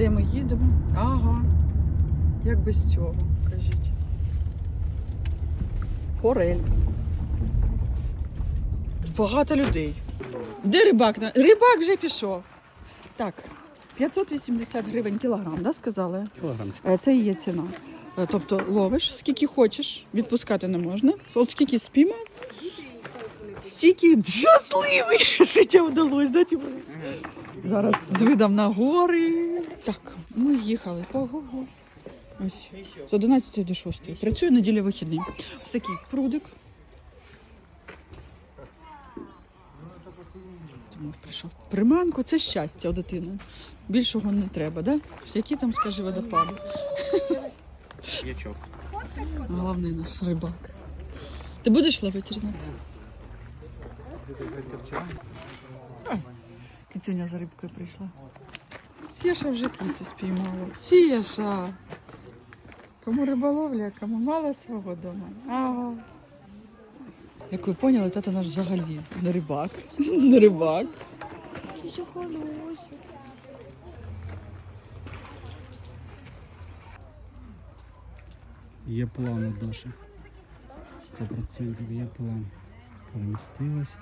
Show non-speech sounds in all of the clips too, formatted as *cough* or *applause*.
Де ми їдемо? Ага. Як без цього, кажіть. Форель. Багато людей. Де рибак? Рибак вже пішов. Так, 580 гривень кілограм, да, сказали? Кілограмчик. Е, Це і є ціна. Е, Тобто ловиш скільки хочеш, відпускати не можна. От скільки спіймав, стільки щасливий *laughs* життя вдалося, да, Тимур? Зараз з видом на гори. Так, ми їхали по. Ось з 11 до 6. Працюю неділя вихідний. Ось такий прудик. Прийшов. Приманку це щастя у дитини. Більшого не треба, да? Які там, скажи, водопади? Ячок. Головний наш рибак. Ти будеш ловити, Рінат? Кицюня за рибкою прийшла. Сєша вже кицю спіймала. Сєша! Кому риболовля, кому мало свого дома. Як ви поняли, тато наш взагалі не рибак. *laughs* Не рибак. Є план у Даші. 100% є план. Перемістилась.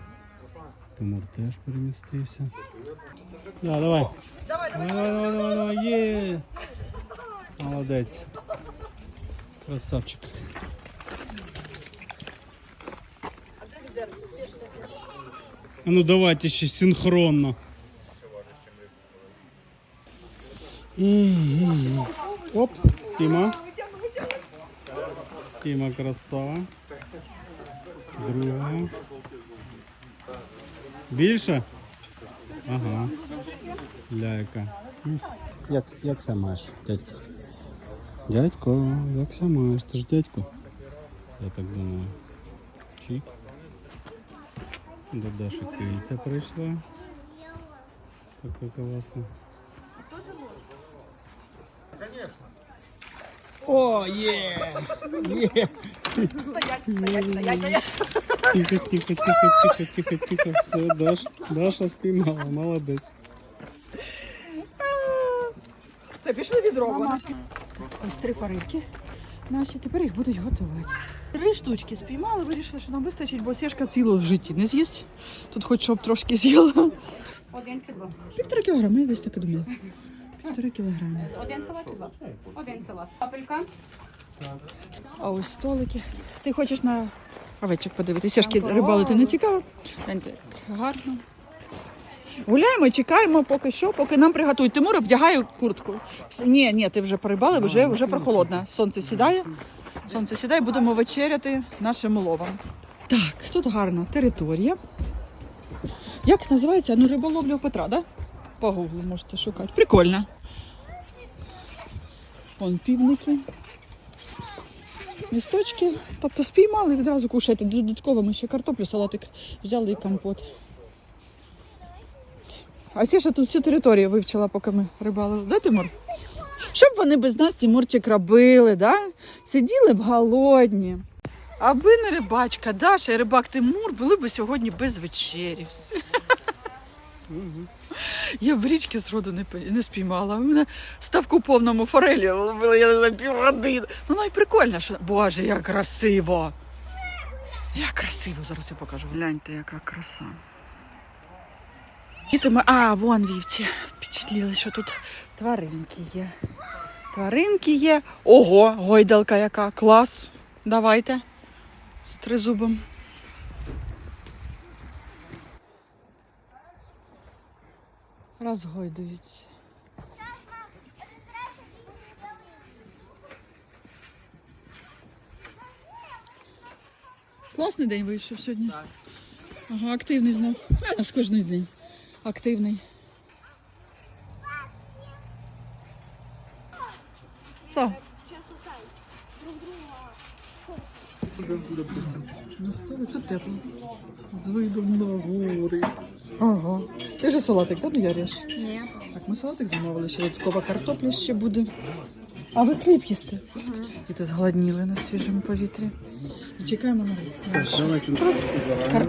Тимур теж перемістився. Да, давай. Давай, давай, давай, давай, давай, є. Молодець. Красавчик. А ну давайте ще синхронно. М-м-м. Оп, Тіма. Тіма красава. Друга. Більше? Ага. Ляйка. Як, як ся маєш, дядько? Дядько, як ся маєш? Ти ж дядько? Я так думаю. Чик. До Даші киця прийшла. Така класна. О, є! Є! Тихо, тихо, тихо, тихо, тихо, тихо. Все, Даш, Даша спіймала, молодець. Це пішли відро. Ось три парибки наші, тепер їх будуть готувати. Три штучки спіймали, вирішили, що нам вистачить, бо сішка цілу в житті не з'їсть. Тут хоч щоб трошки з'їла. Один чи два? Півтора кілограма, я десь так і думала. Півтора кілограма. Один салат чи два? Один салат. Папелька? А ось столики. Ти хочеш на овечок подивитися? Сішки рибалити не цікаво. Гляньте, гарно. Гуляємо, чекаємо поки що, поки нам приготують. Тимур обдягає куртку. Ні, ні, ти вже порибали, вже, вже прохолодно. Сонце сідає. Сонце сідає, будемо вечеряти нашим уловом. Так, тут гарна територія. Як називається? Ну, риболовля у Петра, да? По гуглу можете шукати. Прикольно. Вон півники. Місточки. Тобто спіймали і відразу кушаєте. Додатково ми ще картоплю, салатик взяли і компот. А Сіша тут всю територію вивчила, поки ми рибалили. Да, Тимур? Щоб вони без нас Тимурчик робили, да? сиділи б голодні. Аби не рибачка, Даша і рибак Тимур були б сьогодні без вечері. Я в річці зроду не, не спіймала. У мене ставку повному форелі ловила я за півгодини. Ну ну і прикольно, що Боже, як красиво. Як красиво, зараз я покажу. Гляньте, яка краса. Діти. А, вон вівці. Впечатліли, що тут тваринки є. Тваринки є. Ого, гойдалка яка. Клас. Давайте. З тризубом. Розгойдуються. Класний день вийшов сьогодні. Ага, активний знов. У нас кожен день. Активний. Що? На столі тут тепло. З видом на гори. Ага. Ти же салатик, так, не яриш? Ні. Так, ми салатик замовили, ще додаткова картопля ще буде. А ви хліб їсте? І тут зголодніли на свіжому повітрі. І чекаємо на. Давайте. Кар...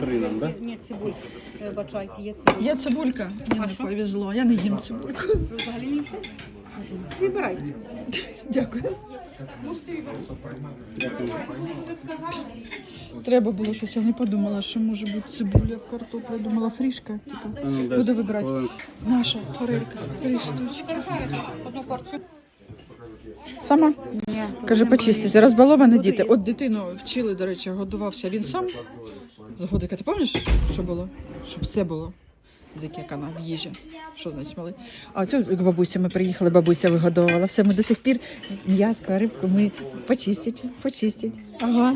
Три нам, да? Ні, цибулька. Вибачайте, є цибулька. Є цибулька. Мені не повезло, я не їм цибульку. Ви взагалі не їсте? Вибирайте. Дякую. Треба було щось, я не подумала, що може бути цибуля, картопля, думала фрішка. Типу. Буду вибирати. Наша форелька. Три штучки. Сама? Ні. Каже, почистити. Розбаловані діти. От дитину вчили, до речі, годувався він сам. З годика. Ти пам'ятаєш, що було? Щоб все було. Дикі канал в їжі. Що значить мали? А це як бабуся, ми приїхали, бабуся вигодовувала. Все, ми до сих пір м'яско, рибку ми почистять, почистять. Ага.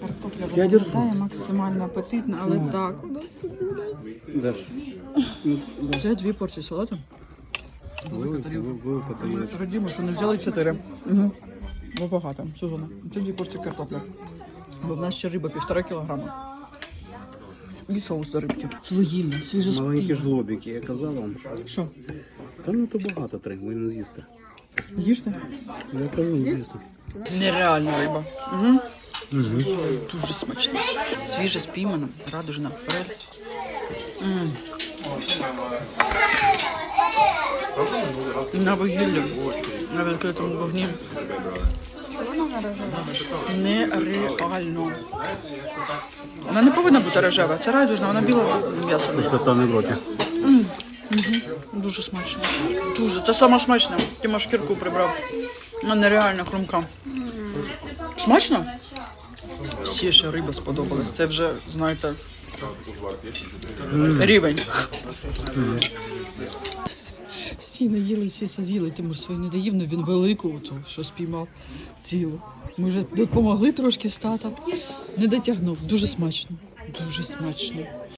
Картопля виглядає максимально апетитно, але так у нас все буде. Ну. Це дві порції салату. Радімо, що не взяли чотири. Бо багато. Сезону. Це дві порції картопля. Бо в нас ще риба півтора кілограма. І соус до рибки. Свогільний, свіже Маленькі жлобики, я казав вам. Що? Та ну то багато три, ви не з'їсте. Їжте? Я кажу, не з'їсте. Нереальна риба. Угу. Дуже смачно. Свіже спіймана, радужна форель. М. На вугіллі, на відкритому вогні. Нереально. Вона не повинна бути рожева. Це радужна, вона біла м'ясо. дає. Не в роті. Дуже смачно. Дуже. Це саме смачне. Тіма шкірку прибрав. Вона нереально хрумка. Смачно? Всі ще риба сподобалась. Це вже, знаєте, рівень. Всі наїлися, з'їли, Тимур свою не доїв, але він велику, оту, що спіймав цілу. Ми вже допомогли трошки з татом. Не дотягнув. Дуже смачно. Дуже смачно.